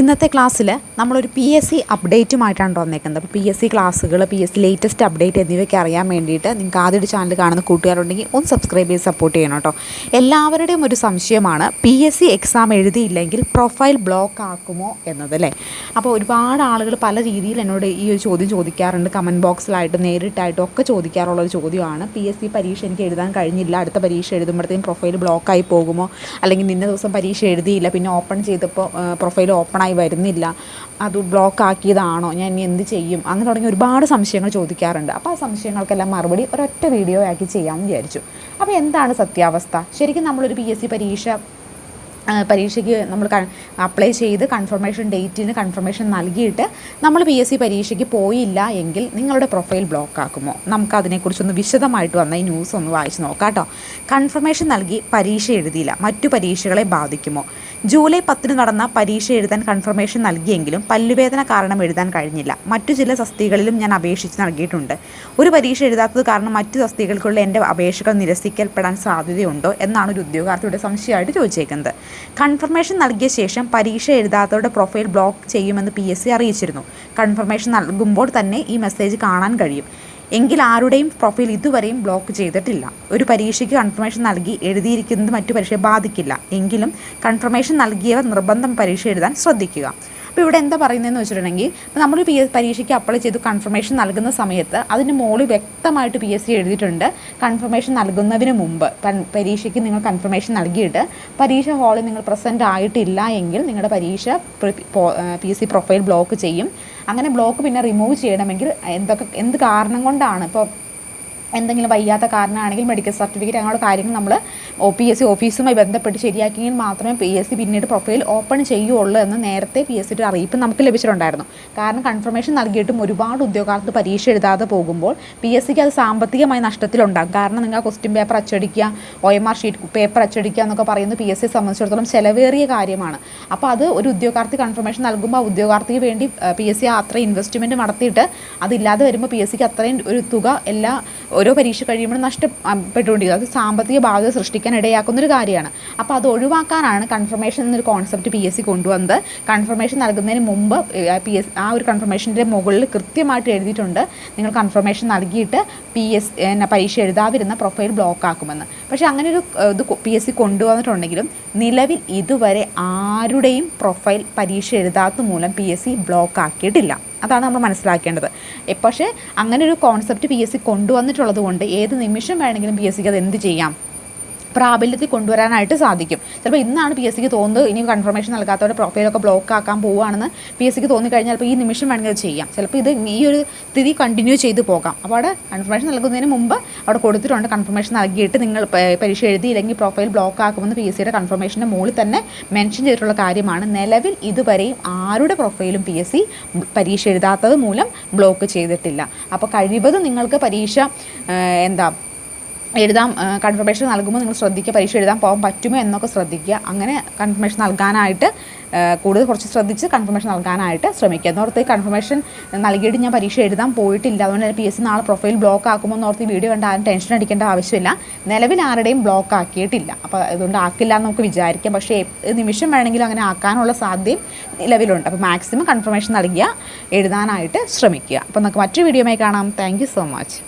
ഇന്നത്തെ ക്ലാസ്സിൽ നമ്മളൊരു പി എസ് സി അപ്ഡേറ്റുമായിട്ടാണ് വന്നേക്കുന്നത്. അപ്പോൾ പി എസ് സി ക്ലാസ്സുകൾ P S C latest update എന്നിവയ്ക്ക് അറിയാൻ വേണ്ടിയിട്ട് നിങ്ങൾക്ക് ആദ്യമായിട്ട് ചാനൽ കാണുന്ന കൂട്ടുകാരുണ്ടെങ്കിൽ ഒന്ന് സബ്സ്ക്രൈബ് ചെയ്ത് സപ്പോർട്ട് ചെയ്യണം കേട്ടോ. എല്ലാവരുടെയും ഒരു സംശയമാണ് പി എസ് സി എക്സാം എഴുതിയില്ലെങ്കിൽ പ്രൊഫൈൽ ബ്ലോക്ക് ആക്കുമോ എന്നത് അല്ലേ അപ്പോൾ ഒരുപാട് ആളുകൾ പല രീതിയിൽ എന്നോട് ഈ ഒരു ചോദ്യം ചോദിക്കാറുണ്ട്. കമന്റ് ബോക്സിലായിട്ടും നേരിട്ടായിട്ടും ഒക്കെ ചോദിക്കാറുള്ള ഒരു ചോദ്യമാണ്. പി എസ് സി പരീക്ഷ എനിക്ക് എഴുതാൻ കഴിഞ്ഞില്ല. അടുത്ത പരീക്ഷ എഴുതുമ്പോഴത്തേക്കും പ്രൊഫൈൽ ബ്ലോക്കായി പോകുമോ? അല്ലെങ്കിൽ നിന്ന ദിവസം പരീക്ഷ എഴുതിയില്ല. പിന്നെ ഓപ്പൺ ചെയ്തപ്പോൾ പ്രൊഫൈൽ ഓപ്പണായി വരുന്നില്ല. അത് ബ്ലോക്ക് ആക്കിയതാണോ? ഞാൻ ഇനി എന്ത് ചെയ്യും? അങ്ങനെ തുടങ്ങി ഒരുപാട് സംശയങ്ങൾ ചോദിക്കാറുണ്ട്. അപ്പോൾ ആ സംശയങ്ങൾക്കെല്ലാം മറുപടി ഒരൊറ്റ വീഡിയോ ആക്കി ചെയ്യാമെന്ന് വിചാരിച്ചു. അപ്പോൾ എന്താണ് സത്യാവസ്ഥ? ശരിക്കും നമ്മളൊരു പി എസ് സി പരീക്ഷ പരീക്ഷയ്ക്ക് നമ്മൾ അപ്ലൈ ചെയ്ത് കൺഫർമേഷൻ ഡേറ്റിന് കൺഫർമേഷൻ നൽകിയിട്ട് നമ്മൾ പി എസ് സി പരീക്ഷയ്ക്ക് പോയില്ല എങ്കിൽ നിങ്ങളുടെ പ്രൊഫൈൽ ബ്ലോക്ക് ആക്കുമോ? നമുക്ക് അതിനെക്കുറിച്ചൊന്ന് വിശദമായിട്ട് വന്ന ഈ ന്യൂസ് ഒന്ന് വായിച്ച് നോക്കാം കേട്ടോ കൺഫർമേഷൻ നൽകി പരീക്ഷ എഴുതിയില്ല. മറ്റു പരീക്ഷകളെ ബാധിക്കുമോ? ജൂലൈ പത്തിന് നടന്ന പരീക്ഷ എഴുതാൻ കൺഫർമേഷൻ നൽകിയെങ്കിലും പല്ലുവേദന കാരണം എഴുതാൻ കഴിഞ്ഞില്ല. മറ്റു ചില സസ്തികളിലും ഞാൻ അപേക്ഷിച്ച് നൽകിയിട്ടുണ്ട്. ഒരു പരീക്ഷ എഴുതാത്തത് കാരണം മറ്റു സസ്തികൾക്കുള്ള എന്റെ അപേക്ഷകൾ നിരസിക്കപ്പെടാൻ സാധ്യതയുണ്ടോ എന്നാണ് ഒരു ഉദ്യോഗാർത്ഥിയുടെ സംശയമായിട്ട് ചോദിച്ചേക്കുന്നത്. കൺഫർമേഷൻ നൽകിയ ശേഷം പരീക്ഷ എഴുതാത്തവരുടെ പ്രൊഫൈൽ ബ്ലോക്ക് ചെയ്യുമെന്ന് പി അറിയിച്ചിരുന്നു. കൺഫർമേഷൻ നൽകുമ്പോൾ തന്നെ ഈ മെസ്സേജ് കാണാൻ കഴിയും. എങ്കിൽ ആരുടെയും പ്രൊഫൈൽ ഇതുവരെയും ബ്ലോക്ക് ചെയ്തിട്ടില്ല. ഒരു പരീക്ഷയ്ക്ക് കൺഫർമേഷൻ നൽകി എഴുതിയിരിക്കുന്നത് മറ്റു പരീക്ഷയെ ബാധിക്കില്ല. എങ്കിലും കൺഫർമേഷൻ നൽകിയവർ നിർബന്ധം പരീക്ഷ എഴുതാൻ ശ്രദ്ധിക്കുക. അപ്പോൾ ഇവിടെ എന്താ പറയുന്നതെന്ന് വെച്ചിട്ടുണ്ടെങ്കിൽ നമ്മൾ പി എസ് പരീക്ഷയ്ക്ക് അപ്ലൈ ചെയ്ത് കൺഫർമേഷൻ നൽകുന്ന സമയത്ത് അതിന് മുകളിൽ വ്യക്തമായിട്ട് പി എസ് സി എഴുതിയിട്ടുണ്ട്. കൺഫർമേഷൻ നൽകുന്നതിന് മുമ്പ് പരീക്ഷയ്ക്ക് നിങ്ങൾ കൺഫർമേഷൻ നൽകിയിട്ട് പരീക്ഷ ഹാളിൽ നിങ്ങൾ പ്രസന്റ് ആയിട്ടില്ല എങ്കിൽ നിങ്ങളുടെ പരീക്ഷ P S C profile block ചെയ്യും. അങ്ങനെ ബ്ലോക്ക് പിന്നെ റിമൂവ് ചെയ്യണമെങ്കിൽ എന്തൊക്കെ എന്ത് കാരണം കൊണ്ടാണ്? ഇപ്പോൾ എന്തെങ്കിലും വയ്യാത്ത കാരണമാണെങ്കിൽ മെഡിക്കൽ സർട്ടിഫിക്കറ്റ് അങ്ങനെയുള്ള കാര്യങ്ങൾ നമ്മൾ ഒ പി എസ് സി ഓഫീസുമായി ബന്ധപ്പെട്ട് ശരിയാക്കിയെങ്കിൽ മാത്രമേ പി എസ് സി പിന്നീട് പ്രൊഫൈൽ ഓപ്പൺ ചെയ്യുള്ളൂ എന്ന് നേരത്തെ പി എസ് സിയുടെ അറിയിപ്പ് നമുക്ക് ലഭിച്ചിട്ടുണ്ടായിരുന്നു. കാരണം കൺഫർമേഷൻ നൽകിയിട്ടും ഒരുപാട് ഉദ്യോഗാർത്ഥി പരീക്ഷ എഴുതാതെ പോകുമ്പോൾ പി എസ് സിക്ക് അത് സാമ്പത്തികമായി നഷ്ടത്തിലുണ്ടാകും. കാരണം നിങ്ങൾ question paper അച്ചടിക്കുക O M R sheet paper അച്ചടിക്കുക എന്നൊക്കെ പറയുന്നത് പി എസ് സിയെ സംബന്ധിച്ചിടത്തോളം ചിലവേറിയ കാര്യമാണ്. അപ്പോൾ അത് ഒരു ഉദ്യോഗാർത്ഥി കൺഫർമേഷൻ നൽകുമ്പോൾ ആ ഉദ്യോഗാർത്ഥിക്ക് വേണ്ടി പി എസ് സി അത്ര ഇൻവെസ്റ്റ്മെന്റ് നടത്തിയിട്ട് അതില്ലാതെ വരുമ്പോൾ പി എസ് സിക്ക് അത്രയും ഒരു തുക എല്ലാ ഓരോ പരീക്ഷ കഴിയുമ്പോൾ നഷ്ടപ്പെട്ടുകൊണ്ടിരിക്കുക അത് സാമ്പത്തിക ബാധ്യത സൃഷ്ടിക്കാൻ ഇടയാക്കുന്നൊരു കാര്യമാണ്. അപ്പോൾ അത് ഒഴിവാക്കാനാണ് കൺഫർമേഷൻ എന്നൊരു കോൺസെപ്റ്റ് പി എസ് സി കൊണ്ടുവന്നത്. കൺഫർമേഷൻ നൽകുന്നതിന് മുമ്പ് പി എസ് ആ ഒരു കൺഫർമേഷന്റെ മുകളിൽ കൃത്യമായിട്ട് എഴുതിയിട്ടുണ്ട്. നിങ്ങൾ കൺഫർമേഷൻ നൽകിയിട്ട് പി എസ് പരീക്ഷ എഴുതാതിരുന്ന പ്രൊഫൈൽ ബ്ലോക്ക് ആക്കുമെന്ന്. പക്ഷേ അങ്ങനെ ഒരു ഇത് പി എസ് സി കൊണ്ടുവന്നിട്ടുണ്ടെങ്കിലും നിലവിൽ ഇതുവരെ ആരുടെയും പ്രൊഫൈൽ പരീക്ഷ എഴുതാത്ത മൂലം പി എസ് സി ബ്ലോക്ക് ആക്കിയിട്ടില്ല. അതാണ് നമ്മൾ മനസ്സിലാക്കേണ്ടത്. പക്ഷേ അങ്ങനെ ഒരു കോൺസെപ്റ്റ് പി എസ് സി കൊണ്ടുവന്നിട്ടുള്ളത് കൊണ്ട് ഏത് നിമിഷം വേണമെങ്കിലും പി എസ് സിക്ക് അത് എന്ത് ചെയ്യാം? പ്രാബല്യത്തിൽ കൊണ്ടുവരാനായിട്ട് സാധിക്കും. ചിലപ്പോൾ ഇന്നാണ് പി എസ് സിക്ക് തോന്നുന്നത് ഇനി കൺഫർമേഷൻ നൽകാത്തവരുടെ പ്രൊഫൈലൊക്കെ ബ്ലോക്ക് ആക്കാൻ പോവുകയാണെന്ന് പി എസ് സിക്ക് തോന്നിക്കഴിഞ്ഞാൽ ഇപ്പോൾ ഈ നിമിഷം വേണമെങ്കിൽ ചെയ്യാം. ചിലപ്പോൾ ഇത് ഈ ഒരു സ്ഥിതി കണ്ടിന്യൂ ചെയ്ത് പോകാം. അപ്പോൾ അവിടെ കൺഫർമേഷൻ നൽകുന്നതിന് മുമ്പ് അവിടെ കൊടുത്തിട്ടുണ്ട് കൺഫർമേഷൻ നൽകിയിട്ട് നിങ്ങൾ പരീക്ഷ പരീക്ഷ എഴുതിയില്ലെങ്കിൽ പ്രൊഫൈൽ ബ്ലോക്ക് ആക്കുമെന്ന് പി എസ് സിയുടെ കൺഫർമേഷന്റെ മുകളിൽ തന്നെ മെൻഷൻ ചെയ്തിട്ടുള്ള കാര്യമാണ്. നിലവിൽ ഇതുവരെയും ആരുടെ പ്രൊഫൈലും പി എസ് സി പരീക്ഷ എഴുതാത്തത് മൂലം ബ്ലോക്ക് ചെയ്തിട്ടില്ല. അപ്പോൾ കഴിവതും നിങ്ങൾക്ക് പരീക്ഷ എന്താ എഴുതാം കൺഫർമേഷൻ നൽകുമ്പോൾ നിങ്ങൾ ശ്രദ്ധിക്കുക പരീക്ഷ എഴുതാൻ പോകാൻ പറ്റുമോ എന്നൊക്കെ ശ്രദ്ധിക്കുക. അങ്ങനെ കൺഫർമേഷൻ നൽകാനായിട്ട് കൂടുതൽ കുറച്ച് ശ്രദ്ധിച്ച് കൺഫർമേഷൻ നൽകാനായിട്ട് ശ്രമിക്കുക. എന്നോർത്ത് കൺഫർമേഷൻ നൽകിയിട്ട് ഞാൻ പരീക്ഷ എഴുതാൻ പോയിട്ടില്ല. അതുകൊണ്ട് തന്നെ പി എസ് സി നാളെ പ്രൊഫൈൽ ബ്ലോക്ക് ആക്കുമ്പോൾ എന്നോർത്ത് വീഡിയോ കണ്ട് ആരും ടെൻഷൻ അടിക്കേണ്ട ആവശ്യമില്ല. നിലവിൽ ആരുടെയും ബ്ലോക്ക് ആക്കിയിട്ടില്ല. അപ്പോൾ അതുകൊണ്ട് ആക്കില്ല എന്ന് നമുക്ക് വിചാരിക്കാം. പക്ഷേ നിമിഷം വേണമെങ്കിലും അങ്ങനെ ആക്കാനുള്ള സാധ്യതയും നിലവിലുണ്ട്. അപ്പോൾ മാക്സിമം കൺഫർമേഷൻ നൽകിയ എഴുതാനായിട്ട് ശ്രമിക്കുക. അപ്പോൾ നമുക്ക് മറ്റൊരു വീഡിയോയുമായി കാണാം. Thank so much